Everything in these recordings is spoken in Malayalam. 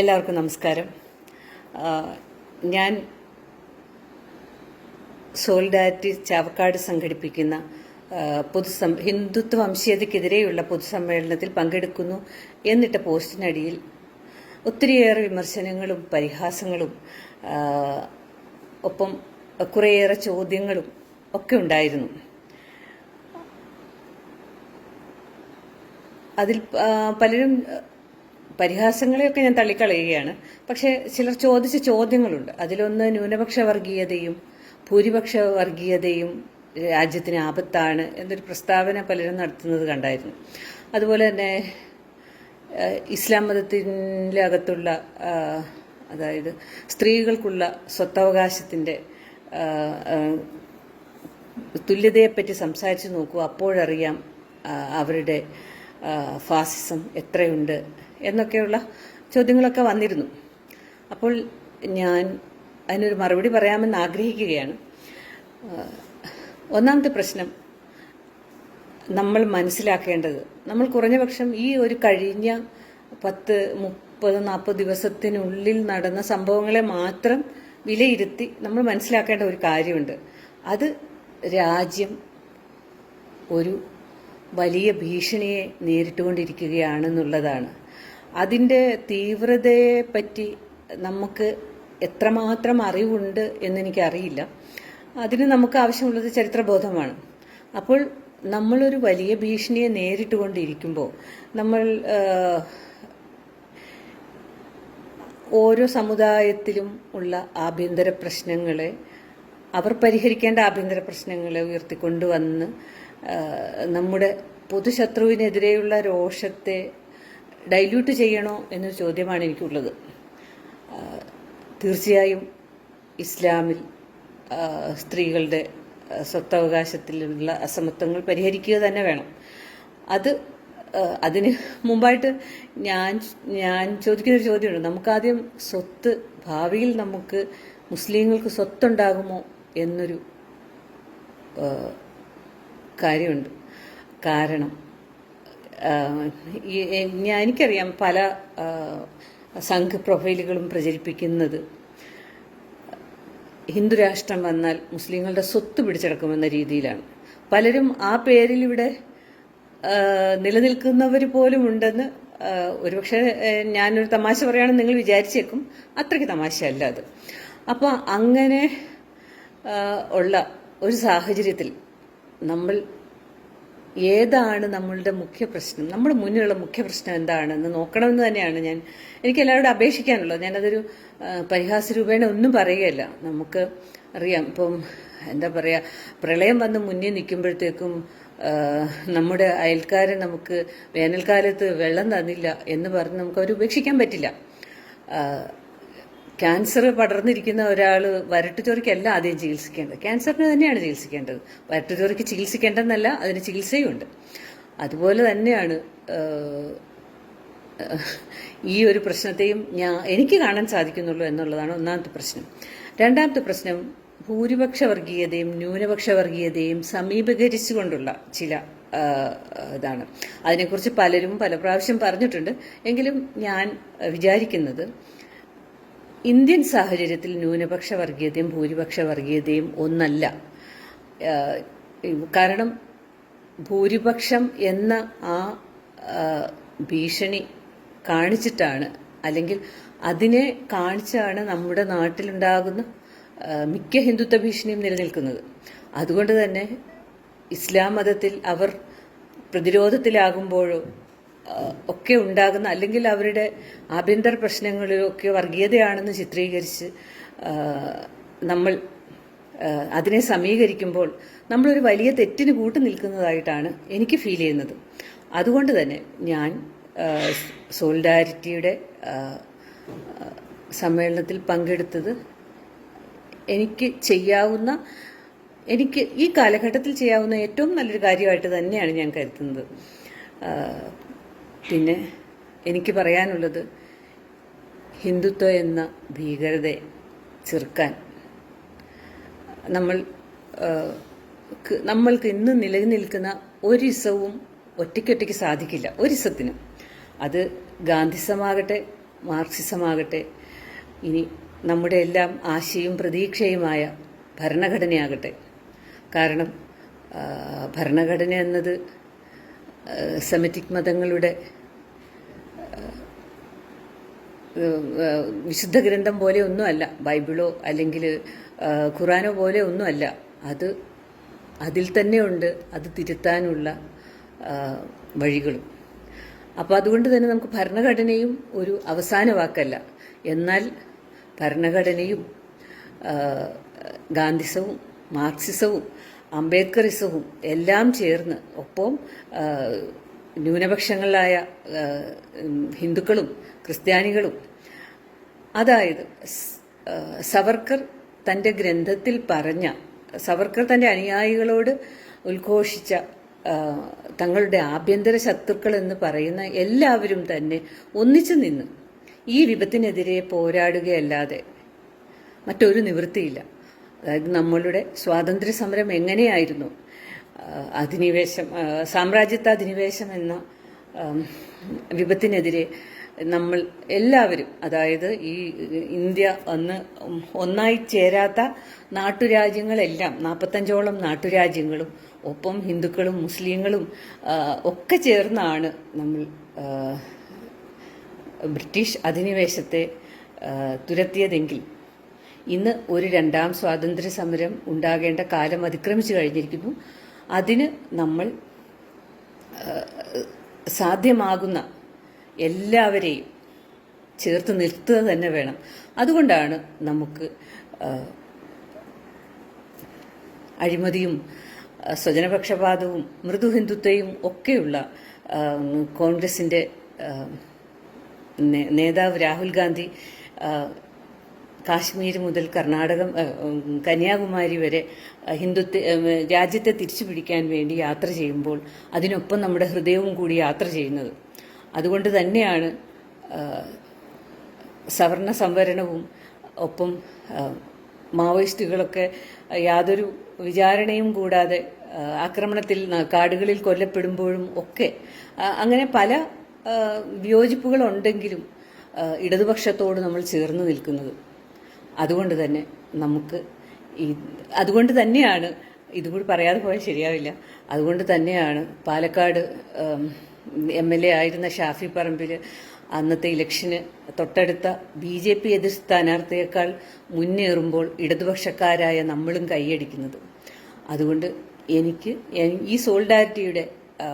എല്ലാവർക്കും നമസ്കാരം. ഞാൻ സോളിഡാരിറ്റി ചാവക്കാട് സംഘടിപ്പിക്കുന്ന പൊതുസം ഹിന്ദുത്വ വംശീയതയ്ക്കെതിരെയുള്ള പൊതുസമ്മേളനത്തിൽ പങ്കെടുക്കുന്നു എന്നിട്ട പോസ്റ്റിനടിയിൽ ഒത്തിരിയേറെ വിമർശനങ്ങളും പരിഹാസങ്ങളും ഒപ്പം കുറേയേറെ ചോദ്യങ്ങളും ഒക്കെ ഉണ്ടായിരുന്നു. അതിൽ പലരും പരിഹാസങ്ങളെയൊക്കെ ഞാൻ തള്ളിക്കളയുകയാണ്. പക്ഷേ ചിലർ ചോദിച്ച ചോദ്യങ്ങളുണ്ട്. അതിലൊന്ന് ന്യൂനപക്ഷ വർഗീയതയും ഭൂരിപക്ഷ വർഗീയതയും രാജ്യത്തിന് ആപത്താണ് എന്നൊരു പ്രസ്താവന പലരും നടത്തുന്നത് കണ്ടായിരുന്നു. അതുപോലെ തന്നെ ഇസ്ലാം മതത്തിന്റെ അകത്തുള്ള അതായത് സ്ത്രീകൾക്കുള്ള സ്വത്തവകാശത്തിന്റെ തുല്യതയെപ്പറ്റി സംസാരിച്ച് നോക്കൂ. അപ്പോഴറിയാം അവരുടെ ഫാസിസം എത്രയുണ്ട്. എന്നൊക്കെയുള്ള ചോദ്യങ്ങളൊക്കെ വന്നിരുന്നു. അപ്പോൾ ഞാൻ അതിനൊരു മറുപടി പറയാമെന്ന് ആഗ്രഹിക്കുകയാണ്. ഒന്നാമത്തെ പ്രശ്നം നമ്മൾ മനസ്സിലാക്കേണ്ടത് നമ്മൾ കുറഞ്ഞപക്ഷം ഈ ഒരു കഴിഞ്ഞ പത്ത് മുപ്പത് നാൽപ്പത് ദിവസത്തിനുള്ളിൽ നടന്ന സംഭവങ്ങളെ മാത്രം വിലയിരുത്തി നമ്മൾ മനസ്സിലാക്കേണ്ട ഒരു കാര്യമുണ്ട്. അത് രാജ്യം ഒരു വലിയ ഭീഷണിയെ നേരിട്ടുകൊണ്ടിരിക്കുകയാണെന്നുള്ളതാണ്. അതിന്റെ തീവ്രതയെ പറ്റി നമുക്ക് എത്രമാത്രം അറിവുണ്ട് എന്നെനിക്കറിയില്ല. അതിന് നമുക്ക് ആവശ്യമുള്ളത് ചരിത്രബോധമാണ്. അപ്പോൾ നമ്മളൊരു വലിയ ഭീഷണിയെ നേരിട്ടുകൊണ്ടിരിക്കുമ്പോൾ നമ്മൾ ഓരോ സമുദായത്തിലും ഉള്ള ആഭ്യന്തര പ്രശ്നങ്ങളെ അവർ പരിഹരിക്കേണ്ട ആഭ്യന്തര പ്രശ്നങ്ങളെ ഉയർത്തിക്കൊണ്ടുവന്ന് നമ്മുടെ പൊതുശത്രുവിനെതിരെയുള്ള രോഷത്തെ ഡൈല്യൂട്ട് ചെയ്യണോ എന്നൊരു ചോദ്യമാണ് എനിക്കുള്ളത്. തീർച്ചയായും ഇസ്ലാമിൽ സ്ത്രീകളുടെ സ്വത്തവകാശത്തിലുള്ള അസമത്വങ്ങൾ പരിഹരിക്കുക തന്നെ വേണം. അത് അതിന് മുമ്പായിട്ട് ഞാൻ ഞാൻ ചോദിക്കുന്ന ഒരു ചോദ്യമുണ്ട്. നമുക്കാദ്യം സ്വത്ത് ഭാവിയിൽ നമുക്ക് മുസ്ലിങ്ങൾക്ക് സ്വത്തുണ്ടാകുമോ എന്നൊരു കാര്യമുണ്ട്. കാരണം ഞാൻ എനിക്കറിയാം പല സംഘ പ്രൊഫൈലുകളും പ്രചരിപ്പിക്കുന്നത്. ഹിന്ദുരാഷ്ട്രം വന്നാൽ മുസ്ലിങ്ങളുടെ സ്വത്ത് പിടിച്ചെടുക്കുമെന്ന രീതിയിലാണ്. പലരും ആ പേരിൽ ഇവിടെ നിലനിൽക്കുന്നവർ പോലും ഉണ്ടെന്ന് ഒരുപക്ഷെ ഞാനൊരു തമാശ പറയുകയാണെന്ന് നിങ്ങൾ വിചാരിച്ചേക്കും. അത്രയ്ക്ക് തമാശയല്ല അത്. അപ്പോൾ അങ്ങനെ ഉള്ള ഒരു സാഹചര്യത്തിൽ നമ്മൾ ഏതാണ് നമ്മളുടെ മുഖ്യ പ്രശ്നം? നമ്മുടെ മുന്നിലുള്ള മുഖ്യ പ്രശ്നം എന്താണെന്ന് നോക്കണമെന്ന് തന്നെയാണ് ഞാൻ എനിക്ക് എല്ലാവരോടും അപേക്ഷിക്കാനുള്ളത്. ഞാനതൊരു പരിഹാസ രൂപേണ ഒന്നും പറയുകയല്ല. നമുക്ക് അറിയാം. ഇപ്പം എന്താ പറയുക പ്രളയം വന്ന് മുന്നിൽ നിൽക്കുമ്പോഴത്തേക്കും നമ്മുടെ അയൽക്കാരൻ നമുക്ക് വേനൽക്കാലത്ത് വെള്ളം തന്നില്ല എന്ന് പറഞ്ഞ് നമുക്ക് അവർ ഉപേക്ഷിക്കാൻ പറ്റില്ല. ക്യാൻസർ പടർന്നിരിക്കുന്ന ഒരാൾ വരട്ടുചോറിക്കല്ല ആദ്യം ചികിത്സിക്കേണ്ടത്. ക്യാൻസറിന് തന്നെയാണ് ചികിത്സിക്കേണ്ടത്. വരട്ടുചോറിക്ക് ചികിത്സിക്കേണ്ടെന്നല്ല അതിന് ചികിത്സയുണ്ട്. അതുപോലെ തന്നെയാണ് ഈ ഒരു പ്രശ്നത്തെയും ഞാൻ എനിക്ക് കാണാൻ സാധിക്കുന്നുള്ളൂ എന്നുള്ളതാണ് ഒന്നാമത്തെ പ്രശ്നം. രണ്ടാമത്തെ പ്രശ്നം ഭൂരിപക്ഷ വർഗീയതയും ന്യൂനപക്ഷ വർഗീയതയും സമീപീകരിച്ചുകൊണ്ടുള്ള ചില ഇതാണ്. അതിനെക്കുറിച്ച് പലരും പല പ്രാവശ്യം പറഞ്ഞിട്ടുണ്ട്. എങ്കിലും ഞാൻ വിചാരിക്കുന്നത് ഇന്ത്യൻ സാഹചര്യത്തിൽ ന്യൂനപക്ഷ വർഗീയതയും ഭൂരിപക്ഷ വർഗീയതയും ഒന്നല്ല. കാരണം ഭൂരിപക്ഷം എന്ന ആ ഭീഷണി കാണിച്ചിട്ടാണ്. അല്ലെങ്കിൽ അതിനെ കാണിച്ചാണ് നമ്മുടെ നാട്ടിലുണ്ടാകുന്ന മിക്ക ഹിന്ദുത്വ ഭീഷണിയും നിലനിൽക്കുന്നത്. അതുകൊണ്ട് തന്നെ ഇസ്ലാം മതത്തിൽ അവർ പ്രതിരോധത്തിലാകുമ്പോഴോ ഒക്കെ ഉണ്ടാകുന്ന അല്ലെങ്കിൽ അവരുടെ ആഭ്യന്തര പ്രശ്നങ്ങളിലൊക്കെ വർഗീയതയാണെന്ന് ചിത്രീകരിച്ച് നമ്മൾ അതിനെ സമീകരിക്കുമ്പോൾ നമ്മളൊരു വലിയ തെറ്റിന് കൂട്ടു നിൽക്കുന്നതായിട്ടാണ് എനിക്ക് ഫീൽ ചെയ്യുന്നത്. അതുകൊണ്ട് തന്നെ ഞാൻ സോളിഡാരിറ്റിയുടെ സമ്മേളനത്തിൽ പങ്കെടുത്തത് എനിക്ക് ചെയ്യാവുന്ന എനിക്ക് ഈ കാലഘട്ടത്തിൽ ചെയ്യാവുന്ന ഏറ്റവും നല്ലൊരു കാര്യമായിട്ട് തന്നെയാണ് ഞാൻ കരുതുന്നത്. പിന്നെ എനിക്ക് പറയാനുള്ളത് ഹിന്ദുത്വ എന്ന ഭീകരതയെ ചെറുക്കാൻ നമ്മൾ നമ്മൾക്ക് ഇന്ന് നിലനിൽക്കുന്ന ഒരിസവും ഒറ്റയ്ക്കൊറ്റയ്ക്ക് സാധിക്കില്ല. ഒരിസത്തിനും. അത് ഗാന്ധിസമാകട്ടെ മാർക്സിസമാകട്ടെ ഇനി നമ്മുടെ എല്ലാം ആശയും പ്രതീക്ഷയുമായ ഭരണഘടനയാകട്ടെ. കാരണം ഭരണഘടന എന്നത് സെമിറ്റിക് മതങ്ങളുടെ വിശുദ്ധ ഗ്രന്ഥം പോലെ ഒന്നുമല്ല ബൈബിളോ അല്ലെങ്കിൽ ഖുറാനോ പോലെ ഒന്നുമല്ല. അത് അതിൽ തന്നെയുണ്ട് അത് തിരുത്താനുള്ള വഴികളും. അപ്പോൾ അതുകൊണ്ട് തന്നെ നമുക്ക് ഭരണഘടനയും ഒരു അവസാന വാക്കല്ല. എന്നാൽ ഭരണഘടനയും ഗാന്ധിസവും മാർക്സിസവും അംബേദ്കറിസവും എല്ലാം ചേർന്ന് ഒപ്പം ന്യൂനപക്ഷങ്ങളായ ഹിന്ദുക്കളും ക്രിസ്ത്യാനികളും അതായത് സവർക്കർ തന്റെ ഗ്രന്ഥത്തിൽ പറഞ്ഞ സവർക്കർ തന്റെ അനുയായികളോട് ഉദ്ഘോഷിച്ച തങ്ങളുടെ ആഭ്യന്തര ശത്രുക്കൾ എന്ന് പറയുന്ന എല്ലാവരും തന്നെ ഒന്നിച്ചു നിന്ന് ഈ വിപത്തിനെതിരെ പോരാടുകയല്ലാതെ മറ്റൊരു നിവൃത്തിയില്ല. അതായത് നമ്മളുടെ സ്വാതന്ത്ര്യ സമരം എങ്ങനെയായിരുന്നു അധിനിവേശം സാമ്രാജ്യത്വ അധിനിവേശം എന്ന വിപത്തിനെതിരെ നമ്മൾ എല്ലാവരും അതായത് ഈ ഇന്ത്യ അന്ന് ഒന്നായി ചേരാത്ത നാട്ടുരാജ്യങ്ങളെല്ലാം നാൽപ്പത്തഞ്ചോളം നാട്ടുരാജ്യങ്ങളും ഒപ്പം ഹിന്ദുക്കളും മുസ്ലിങ്ങളും ഒക്കെ ചേർന്നാണ് നമ്മൾ ബ്രിട്ടീഷ് അധിനിവേശത്തെ തുരത്തിയതെങ്കിൽ ഇന്ന് ഒരു രണ്ടാം സ്വാതന്ത്ര്യ സമരം ഉണ്ടാകേണ്ട കാലം അതിക്രമിച്ചു കഴിഞ്ഞിരിക്കുന്നു. അതിന് നമ്മൾ സാധ്യമാകുന്ന എല്ലാവരെയും ചേർത്ത് നിർത്തുക തന്നെ വേണം. അതുകൊണ്ടാണ് നമുക്ക് അഴിമതിയും സ്വജനപക്ഷപാതവും സ്വജനപക്ഷപാതവും മൃദുഹിന്ദുത്വയും ഒക്കെയുള്ള കോൺഗ്രസിന്റെ നേതാവ് രാഹുൽ ഗാന്ധി കാശ്മീർ മുതൽ കർണാടകം കന്യാകുമാരി വരെ ഹിന്ദുത്വ രാജ്യത്തെ തിരിച്ചു പിടിക്കാൻ വേണ്ടി യാത്ര ചെയ്യുമ്പോൾ അതിനൊപ്പം നമ്മുടെ ഹൃദയവും കൂടി യാത്ര ചെയ്യുന്നത്. അതുകൊണ്ട് തന്നെയാണ് സവർണ സംവരണവും ഒപ്പം മാവോയിസ്റ്റുകളൊക്കെ യാതൊരു വിചാരണയും കൂടാതെ ആക്രമണത്തിൽ കാടുകളിൽ കൊല്ലപ്പെടുമ്പോഴും ഒക്കെ അങ്ങനെ പല വിയോജിപ്പുകളുണ്ടെങ്കിലും ഇടതുപക്ഷത്തോട് നമ്മൾ ചേർന്ന് നിൽക്കുന്നത്. അതുകൊണ്ട് തന്നെ നമുക്ക് ഈ അതുകൊണ്ട് തന്നെയാണ് ഇതുകൂടി പറയാതെ പോയാൽ ശരിയാവില്ല. അതുകൊണ്ട് തന്നെയാണ് പാലക്കാട് എം എൽ എ ആയിരുന്ന ഷാഫി പറമ്പിൽ അന്നത്തെ ഇലക്ഷന് തൊട്ടടുത്ത ബി ജെ പി എതിർ സ്ഥാനാർത്ഥിയേക്കാൾ മുന്നേറുമ്പോൾ ഇടതുപക്ഷക്കാരായ നമ്മളും കൈയടിക്കുന്നത്. അതുകൊണ്ട് എനിക്ക് ഈ സോൾഡാരിറ്റിയുടെ ആ,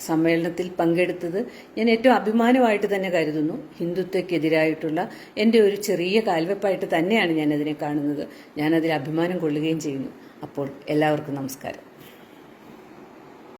സമ്മേളനത്തിൽ പങ്കെടുത്തത് ഞാൻ ഏറ്റവും അഭിമാനമായിട്ട് തന്നെ കരുതുന്നു. ഹിന്ദുത്വക്കെതിരായിട്ടുള്ള എന്റെ ഒരു ചെറിയ കാൽവെപ്പായിട്ട് തന്നെയാണ് ഞാനതിനെ കാണുന്നത്. ഞാനതിൽ അഭിമാനം കൊള്ളുകയും ചെയ്യുന്നു. അപ്പോൾ എല്ലാവർക്കും നമസ്കാരം.